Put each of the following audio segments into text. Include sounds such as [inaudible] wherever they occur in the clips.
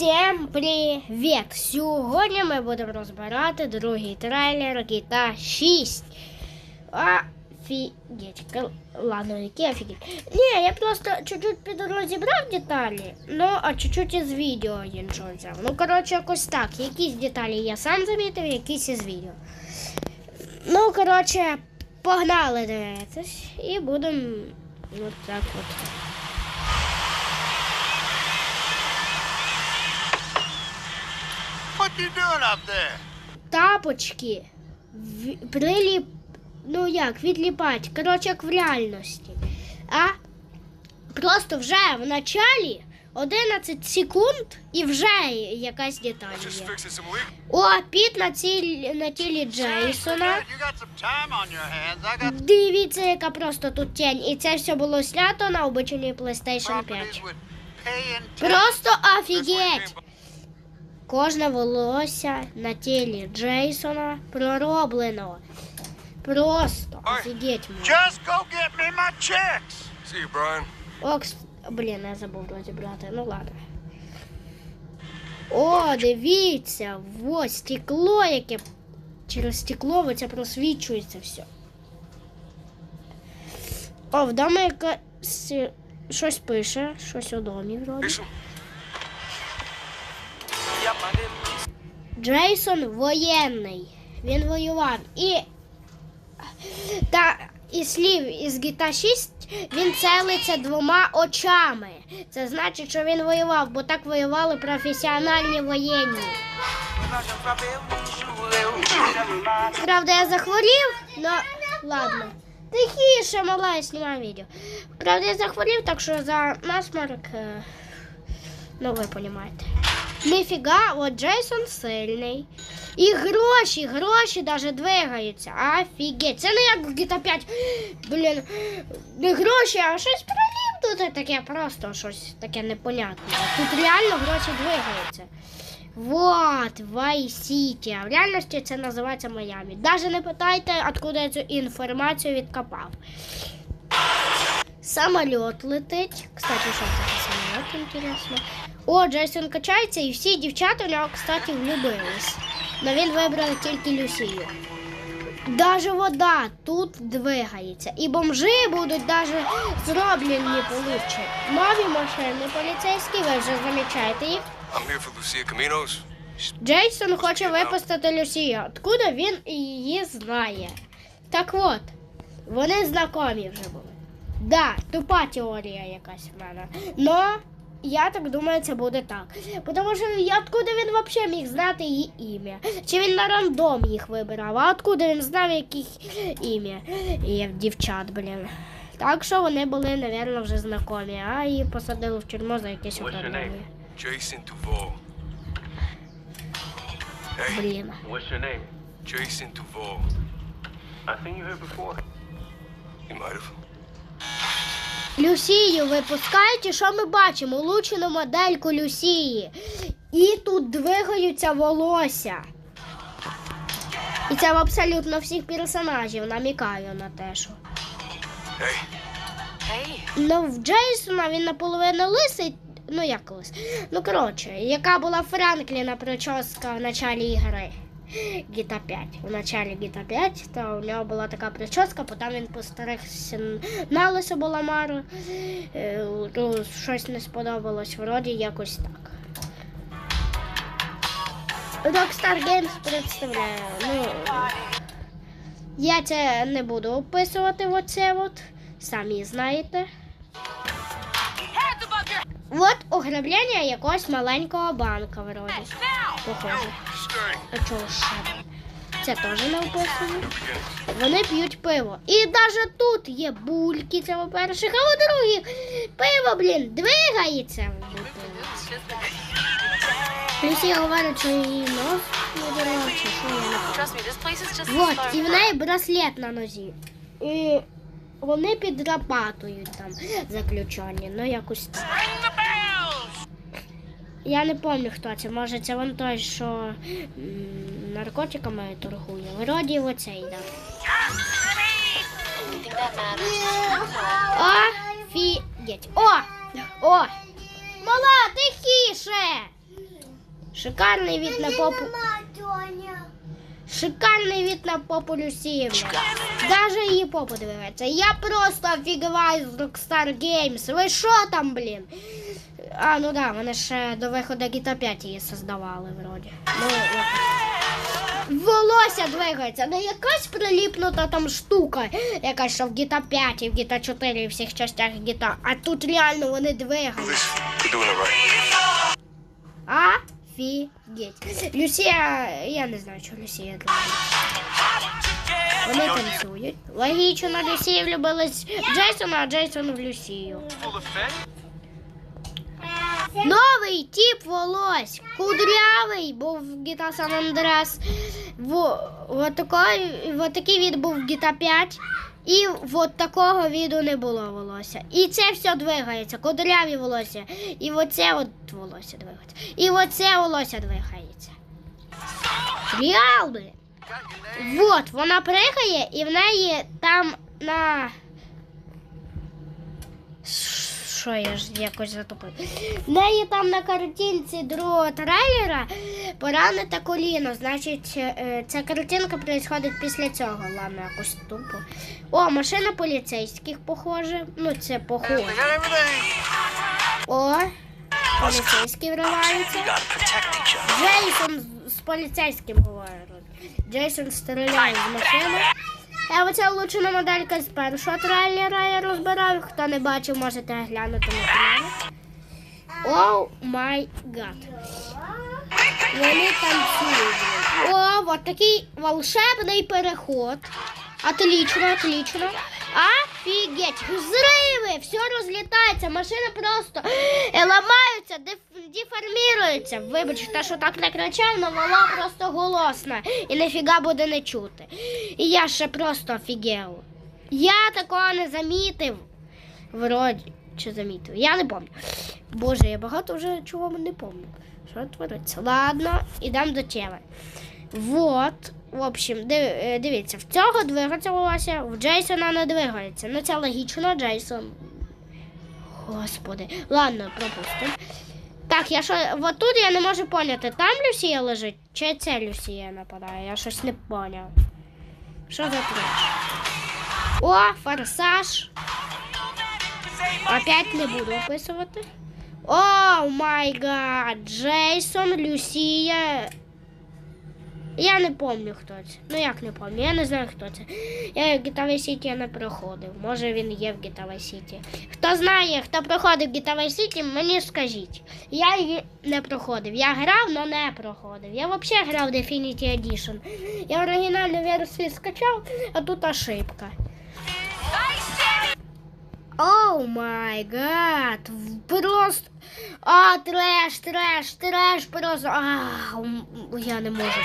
Всім привіт! Сьогодні ми будемо розбирати другий трейлер GTA 6. Офігеть. Ладно, який офігеть. Ні, я просто чуть-чуть підрозібрав деталі, ну а чуть-чуть із відео іншого взяв. Ну, коротше, якось так. Якісь деталі я сам замітив, якісь із відео. Ну, коротше, погнали дивитись і будемо от так от. You doing up there? тапочки в- приліп. Ну як, відліпать. Коротше, як в реальності. А просто вже в началі 11 секунд і вже якась деталь є. О, піт на, ціль, на тілі Джейсона. Дивіться, яка просто тут тінь. І це все було снято на обичайній PlayStation 5. with paying tax. Просто офігеть! Кожне волосся на тілі Джейсона пророблено. Просто офігеть. Just go get me my checks. See you, Brian. Окс. Блін, я забув розібрати. Ну ладно. О, дивіться! Ось стекло, яке через стекло це просвічується все. О, вдома якась щось пише, щось у домі вроді. Джейсон воєнний. Він воював. І та і слів із GTA 6 він целиться двома очами. Це значить, що він воював, бо так воювали професіональні воєнні. Правда, я захворів, но ладно. Тихіше, мала, я знімаю відео. Правда, я захворів, так що за насморк. е, Ну, ви розумієте. Ніфіга, от Джейсон сильний. І гроші, гроші навіть двигаються. Офігеть. Це не як в GTA 5. Блін, не гроші, а щось пролів тут таке просто щось таке непонятне. Тут реально гроші двигаються. Вот, Vice City. А в реальності це називається Майами. Даже не питайте, откуда я цю інформацію відкопав. Самоліт летить. Кстати, що це самоліт, інтересно. О, Джейсон качається, і всі дівчата в нього, кстати, влюбились. Но він вибрав тільки Люсію. Даже вода тут двигається. І бомжи будуть даже зроблені получше. Нові машини поліцейські, ви вже замічаєте їх. Джейсон хоче випустити Люсію. Откуда він її знає? Так от, вони знайомі вже були. Да, тупа теорія якась в мене. Но я так думаю, це буде так. Тому що я откуда він взагалі міг знати її ім'я? Чи він на рандом їх вибирав? А откуда він знав яких ім'я? І дівчат, блін. Так що вони були, напевно, вже знайомі, а її посадили в тюрму за якесь управління. Блін. Jason Duvall. I seen you here before. You might have. Люсію випускають, і що ми бачимо? Улучшену модельку Люсії. І тут двигаються волосся. І це в абсолютно всіх персонажів намікаю на те, що. Hey, Ну, в Джейсона він наполовину лисий. Ну, як колись. Ну, коротше, яка була Франкліна прическа в началі ігри. GTA 5. В началі GTA 5, то у нього була така прическа, потім він постригся на лисо була Мару. Е, ну, щось не сподобалось, вроді якось так. Rockstar Games представляє. Ну, я це не буду описувати оце от. Самі знаєте. От ограблення якогось маленького банка вроді. Похоже. А чого ще? Це теж не описано. Вони п'ють пиво. І навіть тут є бульки, це по-перше, а по-друге, пиво, блін, двигається бутилці. Люсі говорить, що її нос не дорога, чи що я не Вот, і в неї браслет на нозі. І вони підрабатують там заключені, ну якось так. Я не пам'ятаю, хто це. Може, це вон той, що наркотиками торгує. Вроді оцей, да. Офігеть. О! О! Мала, тихіше! Шикарний від на попу. Шикарний від на попу Люсіївни. Даже її попу дивиться. Я просто офігеваю з Rockstar Games. Ви що там, блін? А, ну да, вони ще до виходу GTA 5 її создавали, вроді. Ну. Волосся двигається, не якась приліпнута там штука, якась що в GTA 5 і в GTA 4 і всіх частях GTA, а тут реально вони двигаються. Офігеть. Люсія, я не знаю, що Люсія робить. Вони танцюють. Логічно, Люсія влюбилась в Джейсона, а Джейсон в Люсію. Новий тип волос. Кудрявий був GTA San Andreas. В, вот, такой, вот такий від був GTA 5. І от такого віду не було волосся. І це все двигається. Кудряві волосся. І оце от волосся двигається. І оце волосся двигається. Реал. Вот, вона пригає і в неї там на. Що я ж якось затопив? В неї там на картинці другого трейлера поранете коліно. Значить, е, ця картинка відбувається після цього. Ладно, якось тупо. О, машина поліцейських, похоже. Ну, це похоже. О, поліцейські вриваються. Джейсон з поліцейським говорить. Джейсон стріляє з машини. А оця улучшена моделька з першого трейлера я розбирав. Хто не бачив, можете глянути на каналі. Оу май гад. Вони танцюють. О, от такий волшебний переход. Отлично, отлично. Офігеть. Взриви, все розлітається, машини просто [gasps] е, ламаються, деф- деформіруються. Вибачте, що так не кричав, але вона просто голосна і ніфіга буде не чути. І я ще просто офігел. Я такого не замітив. Вроді, чи замітив? Я не пам'ятаю. Боже, я багато вже чого не пам'ятаю. Що твориться? Ладно, ідемо до теми. Вот, в общем, е, дивіться, в цього двигається в Джейсона не двигається. Ну це логічно, Джейсон. Господи. Ладно, пропустимо. Так, я що, от тут я не можу поняти, там Люсія лежить, чи це Люсія нападає? Я щось не поняв. Що за треш? О, форсаж. Опять не буду описувати. О май гад! Джейсон, Люсія. Я не пам'ятаю, хто це. Ну як не пам'ятаю, я не знаю, хто це. Я в GTA Сіті не проходив. Може він є в GTA Сіті. Хто знає, хто проходив в Vice City, мені скажіть. Я її не проходив. Я грав, але не проходив. Я взагалі грав в Definity Edition. Я оригінальну версію скачав, а тут ошибка. Оу май гад. Просто. А, треш, треш, треш, просто. А, я не можу.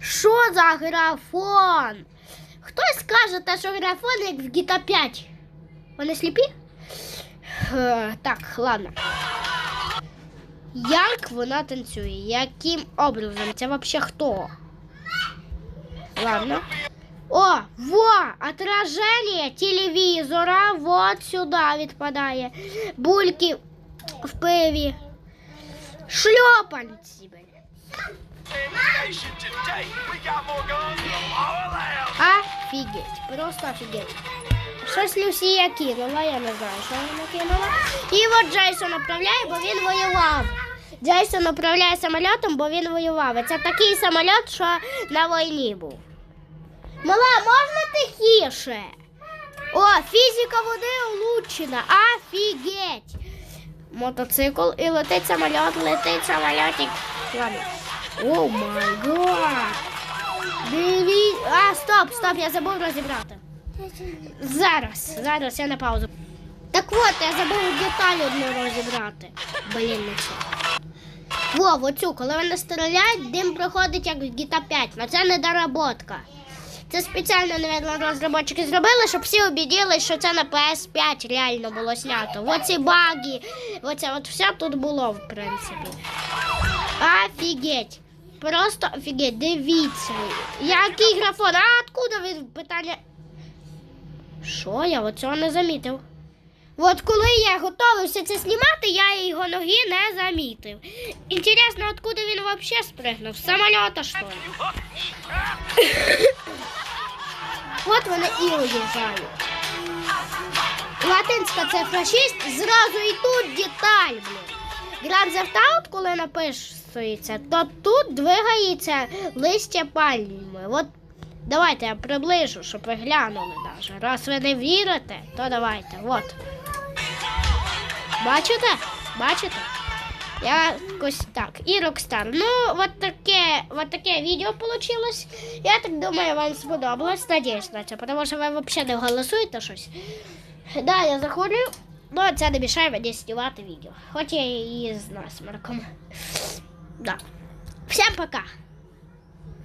Що за графон? Хтось скаже, те, що графон як в GTA 5. Вони сліпі? Е, так, ладно. Як вона танцює? Яким образом? Це взагалі хто? Ладно. О, во, отражение телевізора вот сюди відпадає. Бульки в пиві. Шльопанці, блін. Офігеть, просто офігеть. Щось Люсія кинула, я не знаю, що вона кинула. І от Джейсон направляє, бо він воював. Джейсон управляє самольотом, бо він воював. Це такий самоліт, що на війні був. Мала, можна тихіше? О, фізика води улучшена. Офігеть. Мотоцикл і летить самоліт, летить самолітик. О май гад. Диві... А, стоп, стоп, я забув розібрати. Зараз, зараз я на паузу. Так от, я забув деталь одну розібрати. Блін, не це. Во, оцю, коли вони стріляють, дим проходить як в GTA 5, але це не доработка. Це спеціально, навіть розробники зробили, щоб всі обіділи, що це на PS5 реально було знято. Оці баги, оце от все тут було, в принципі. Офігеть. Просто офігеть, дивіться. Який графон? А откуда ви питання? Що? Я оцього не замітив. От коли я готувався це знімати, я його ноги не замітив. Інтересно, откуда він взагалі спригнув? З самоліта, що ли? [laughs] От вони і уїжджають. Латинська цифра 6, зразу і тут деталь, блін. Grand коли написується, то тут двигається листя пальми. От давайте я приближу, щоб ви глянули даже. Раз ви не вірите, то давайте. От. Бачите? Бачите? Якось так. І Rockstar. Ну, от таке, от таке відео получилось. Я так думаю, вам сподобалось. Надіюсь на це, тому що ви взагалі не голосуєте щось. Да, я захворів, але це не мішає мені знімати відео. Хоч я і з насморком. Да. Всім пока!